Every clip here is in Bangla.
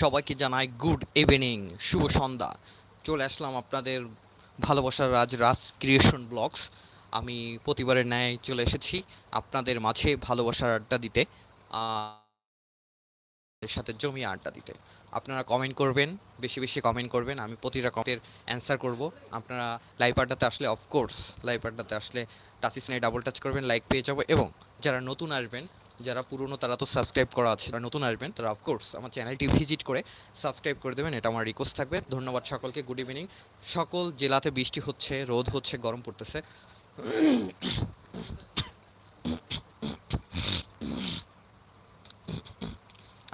সবাইকে জানাই গুড ইভিনিং, শুভ সন্ধ্যা। চলে আসলাম আপনাদের ভালোবাসার রাজ রাজ ক্রিয়েশন ব্লগস। আমি প্রতিবারের ন্যায় চলে এসেছি আপনাদের মাঝে ভালোবাসার আড্ডা দিতে সাথে জমি আড্ডা দিতে। আপনারা কমেন্ট করবেন, বেশি বেশি কমেন্ট করবেন, আমি প্রতিটা কমেন্টের অ্যান্সার করব। আপনারা লাইভ আড্ডাতে আসলে অফকোর্স লাইভ আড্ডাতে আসলে টাচ স্ক্রিনে ডাবল টাচ করবেন লাইক পেয়ে যাব। এবং যারা নতুন আসবেন যারা পুরনো, তারা তো সাবস্ক্রাইব করা আছে। যারা নতুন আসবেন, তারা অফকোর্স আমার চ্যানেলটি ভিজিট করে সাবস্ক্রাইব করে দেবেন। এটা আমার রিকোয়েস্ট থাকবে। ধন্যবাদ সকলকে। গুড ইভিনিং সকল জেলাতে বৃষ্টি হচ্ছে, রোদ হচ্ছে, গরম পড়তেছে।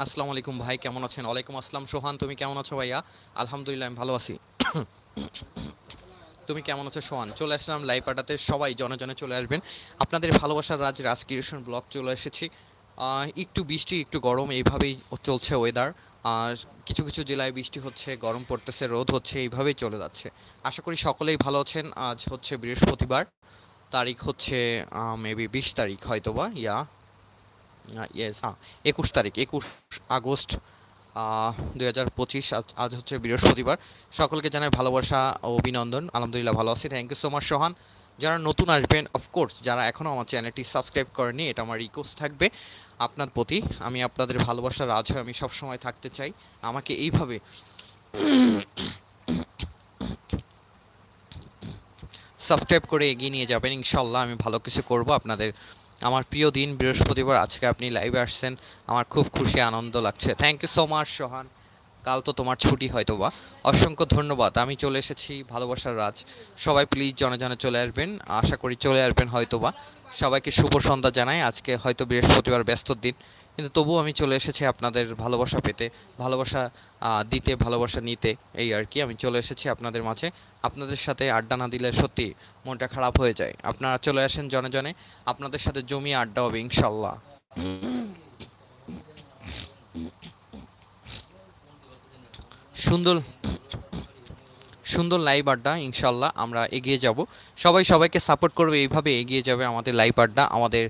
আসসালামু আলাইকুম ভাই, কেমন আছেন? ওয়ালাইকুম আসসালাম। সোহান, তুমি কেমন আছো ভাইয়া? আলহামদুলিল্লাহ, আমি ভালো আছি। তুমি কেমন আছো? সোহান, চলে আসলাম লাইভ আড্ডাতে সবাই জনে জনে চলে আসবেন। আপনাদের ভালোবাসার রাজ রাজ ক্রিয়েশন ব্লগ চলে এসেছি। একটু বৃষ্টি, একটু গরম, এইভাবেই চলছে ওয়েদার আর কিছু কিছু জেলায় বৃষ্টি হচ্ছে, গরম পড়তেছে, রোদ হচ্ছে, এইভাবেই চলে যাচ্ছে। আশা করি সকলেই ভালো আছেন। আজ হচ্ছে বৃহস্পতিবার। তারিখ হচ্ছে মেবি বিশ তারিখ হয়তোবা, ইয়া ইয়েস হ্যাঁ একুশ তারিখ, একুশ আগস্ট। দুই হাজার পঁচিশ, আজ হচ্ছে বৃহস্পতিবার। সকলকে জানাই ভালোবাসা ও অভিনন্দন। আলহামদুলিল্লাহ ভালো আছি। Thank you so much Sohan. যারা নতুন আসবেন অফকোর্স যারা এখনও আমার চ্যানেলটি সাবস্ক্রাইব করেনি এটা আমার রিকোয়েস্ট থাকবে আপনার প্রতি। আমি আপনাদের ভালোবাসার রাজ হয়ে আমি সবসময় থাকতে চাই। আমাকে এইভাবে সাবস্ক্রাইব করে এগিয়ে নিয়ে যাবেন, ইনশাল্লাহ আমি ভালো কিছু করব আপনাদের আমার প্রিয় দিন বৃহস্পতিবার, আজকে আপনি লাইভে আসছেন। আমার খুব খুশি, আনন্দ লাগছে। Thank you so much Sohan. কাল তো তোমার ছুটি হয়তো বা অসংখ্য ধন্যবাদ। আমি চলে এসেছি ভালোবাসার রাজ। সবাই প্লিজ জনে জনে চলে আসবেন। আশা করি চলে আসবেন হয়তো বা সবাইকে শুভ সন্ধ্যা জানাই। আজকে হয়তো বৃহস্পতিবার ব্যস্ত দিন। কিন্তু তবুও আমি চলে এসেছি আপনাদের ভালোবাসা পেতে, ভালোবাসা দিতে, ভালোবাসা নিতে এই আর কি। আমি চলে এসেছি আপনাদের মাঝে। আপনাদের সাথে আড্ডা না দিলে সত্যি মনটা খারাপ হয়ে যায়। আপনারা চলে আসেন জনে জনে। আপনাদের সাথে জমি আড্ডা হবে ইনশাল্লাহ সুন্দর সুন্দর লাইভ আড্ডা, ইনশাল্লাহ আমরা এগিয়ে যাব। সবাই সবাইকে সাপোর্ট করবে, এইভাবে এগিয়ে যাবে আমাদের লাইভ আড্ডা, আমাদের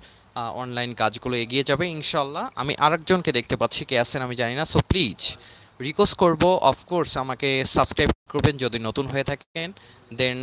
অনলাইন কাজগুলো এগিয়ে যাবে, ইনশাল্লাহ। আমি আরেকজনকে দেখতে পাচ্ছি, কে আছেন আমি জানি না সো প্লিজ রিকোয়েস্ট করব অফকোর্স আমাকে সাবস্ক্রাইব করবেন যদি নতুন হয়ে থাকেন দেন